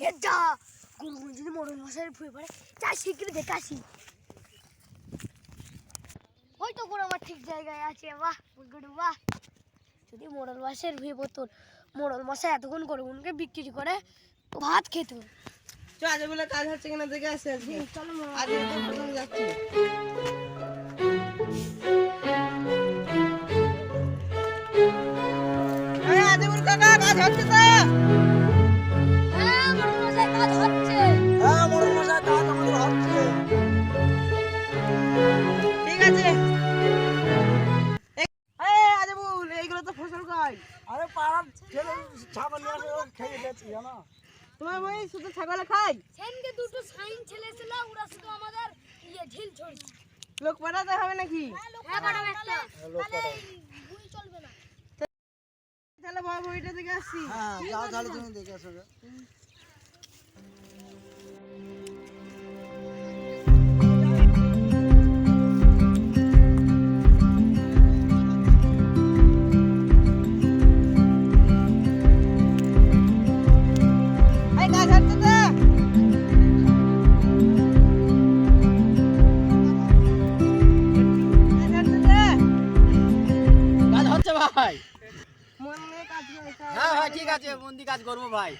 এ যা গরুগুলো যদি মরণ মশাই ফুয়ে পড়ে। যা শিগগিরি দেখে আসি। ওই তো গরু আমার ঠিক জায়গায় আছে বাহ গরু বাহ। যদি মোড়ল মাসের ভুয়ে পড়তো মোড়ল মশাই এতক্ষণ গরুগুলোকে বিক্রি করে ভাত খেত। চ আজ বলে কাজ হচ্ছে কিনা দেখে আসে আজকে। চলো আজ যাচ্ছি। কাজ হচ্ছে তো। তো আরে পাড়ার ছেলে ছাগল নিয়ে আসে খেয়ে গেছি জানো? তোমার শুধু ছাগল খাই সেনকে দুটো সাইন ছেলে ছিল ওরা শুধু আমাদের ইয়ে ঢিল ছড়ছে। লোক পাঠাতে হবে নাকি? হ্যাঁ ম্যাডাম একটা লোক ভুল চলবে না। তাহলে বাবা বইটা দেখে আসছি। হ্যাঁ যাও তাহলে তুমি দেখে আসো। ঠিক কাজ করব ভাই।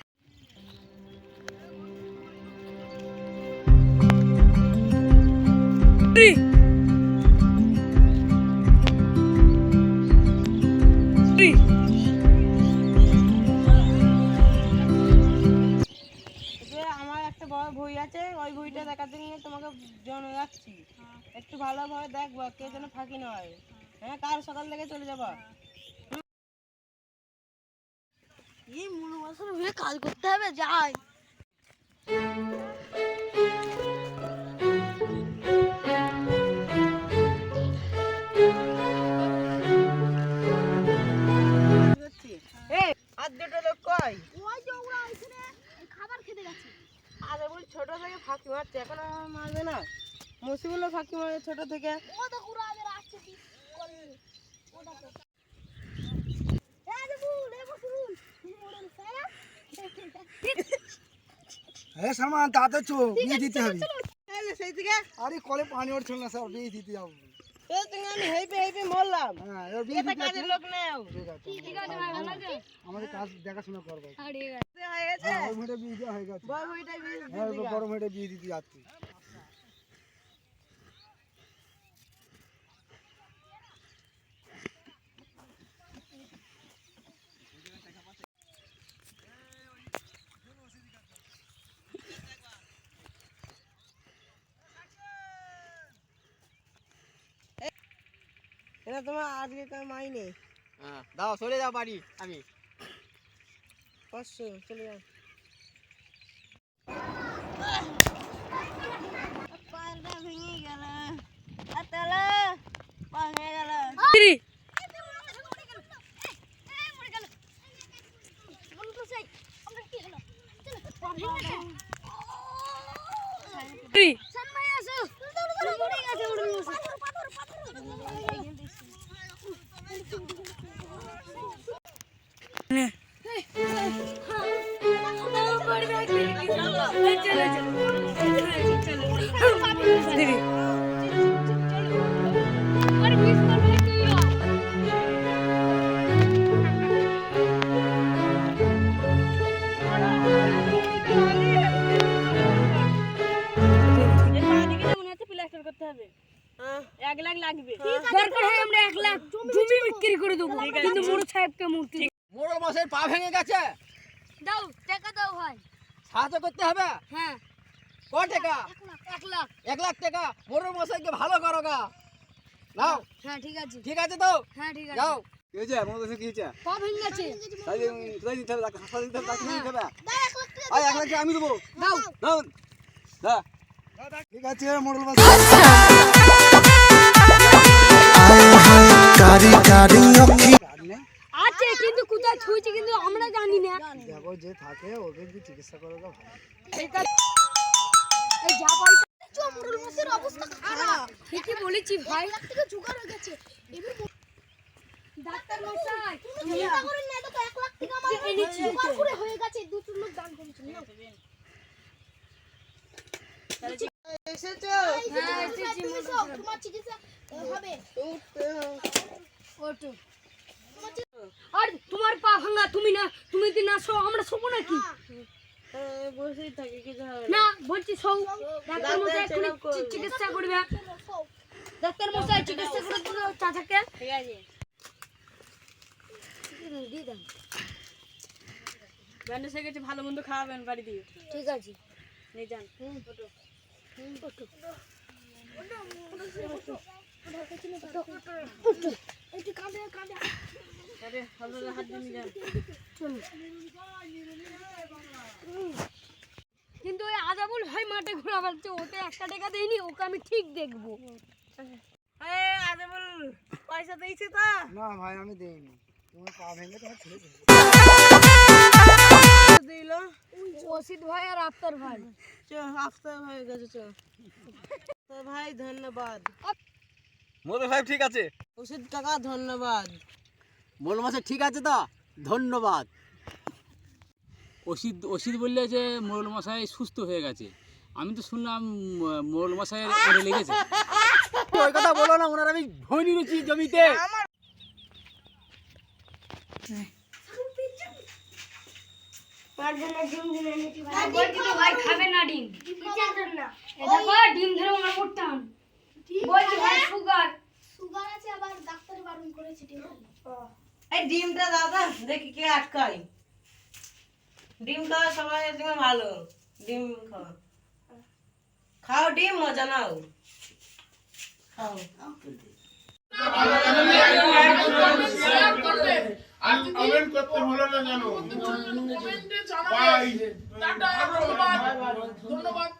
আমার একটা বড় বই আছে ওই বইটা দেখাতে নিয়ে তোমাকে জন রাখছি একটু ভালোভাবে দেখবা কে যেন ফাঁকি না হয় হ্যাঁ কাল সকাল থেকে চলে যাবা? এই মাসের হয়ে কাজ করতে হবে যাই। ছোট থেকে ফাঁকি মারছে এখন মারবে না? মুসিবুল্লাহ ফাঁকি মারে ছোট থেকে। ওটা তো এ যে বুল এ বসুন মোড়ল সারা হ্যাঁ সালমান তাতে চো বিয়ে দিতে হবে। তাহলে সেই থেকে আরে কলে পানি উঠছিল না স্যার বিয়ে দিতে যাব তো তুমি আমি হেপে হেপে মরলাম। হ্যাঁ এবার বিয়ে এটা দিতে কাজের লোক নেও ঠিক আছে ঠিক আছে ভাই ভালো আছে আমাদের কাজ দেখাশোনা করব হ্যাঁ ঠিক আছে হয়ে গেছে হ্যাঁ ওই মেয়েটা বিয়ে দেওয়া হয়ে গেছে বড় বইটা বিয়ে দিয়ে হ্যাঁ দিগা। বড় মেয়েটা বিয়ে দিতে যাচ্ছি এটা তোমার আজকে কার মাইনে হ্যাঁ দাও চলে যাও বাড়ি আমি পাঁচশো চলে যাও পাটা ভেঙে গেল তাহলে গেল হ্যাঁ এক লাখ লাগবে দরকার হয় আমরা এক লাখ জমি বিক্রি করে দেবো কিন্তু মোড় সাহেবকে মূর্তি মোড়ল মাসের পা ভেঙে গেছে দাও টাকা দাও ভাই। সাহায্য করতে হবে? হ্যাঁ। ক টাকা? এক লাখ এক লাখ। টাকা? মোড়ল মশাইকে ভালো করো গা। নাও। হ্যাঁ ঠিক আছে। ঠিক আছে তো? হ্যাঁ ঠিক আছে। যাও। কি হয়েছে? মোড়ল মশাই কি হয়েছে? পা ভেঙে গেছে। তাই কোথায় দিতে হবে হাসপাতাল দিতে হবে তাকে দিতে হবে। আয় এক লাখ টাকা আমি দেবো। দাও। দাও। হ্যাঁ ঠিক আছে মোড়ল বাস কারি কারি কোথায় ছুঁয়েছে কিন্তু আমরা জানি না। দেখো যে থাকে ওকে কি চিকিৎসা এই যা চমরুল অবস্থা খারাপ ঠিকই বলেছি ভাই লাখ থেকে জোগাড় হয়ে গেছে ডাক্তার মশাই তুমি চিন্তা করেন না লাখ টাকা আমার করে হয়ে গেছে লোক দান এসেছ হ্যাঁ এসেছি তোমার চিকিৎসা হবে? ভাঙা তুমি না তুমি যদি না শো আমরা শোবো নাকি? বসেই থাকি কিছু হবে না বলছি শোও ডাক্তার মশাই এক্ষুনি চিকিৎসা করবে। ডাক্তার মশাই চিকিৎসা করে দিল চাচাকে। ঠিক আছে দিয়ে দেন ব্যান্ডেজ হয়ে গেছে ভালো মন্দ খাওয়াবেন বাড়ি দিয়ে। ঠিক আছে। নিয়ে যান। কিন্তু ওই আজাবুল ভাই মাঠে ঘোরা বেড়াচ্ছে ওতে একটা টাকা দেয়নি ওকে আমি ঠিক দেখব। এই পয়সা দিয়েছে তো। না ভাই আমি দেইনি। তোমার পা ভেঙে তোমার ছেড়ে দিল। ওসিদ ভাই আর আফতার ভাই। চ আফতার হয়ে গেছে চ। ভাই ধন্যবাদ। মোদল সাহেব ঠিক আছে ওষুধ কাকা ধন্যবাদ মোল মাসে ঠিক আছে তো ধন্যবাদ ওষুধ ওষুধ বললে যে মোরল মশাই সুস্থ হয়ে গেছে আমি তো শুনলাম মোরল মশাইয়ের ওরে লেগেছে ওই কথা বলো না ওনার আমি ভৈনি রুচি জমিতে পারবে না খাবে না ডিম ধরে আমার পড়তাম বলছি ভাই সুগার। সুগার আছে আবার ডাক্তার বারণ করেছে ডিম এই ডিমটা দাদা দেখি কে আটকাই ডিম খাওয়া সবাই জন্য ভালো। ডিম খাও খাও ডিম মজা নাও। খাও। কমেন্ট করতে হলো না জানো। ধন্যবাদ।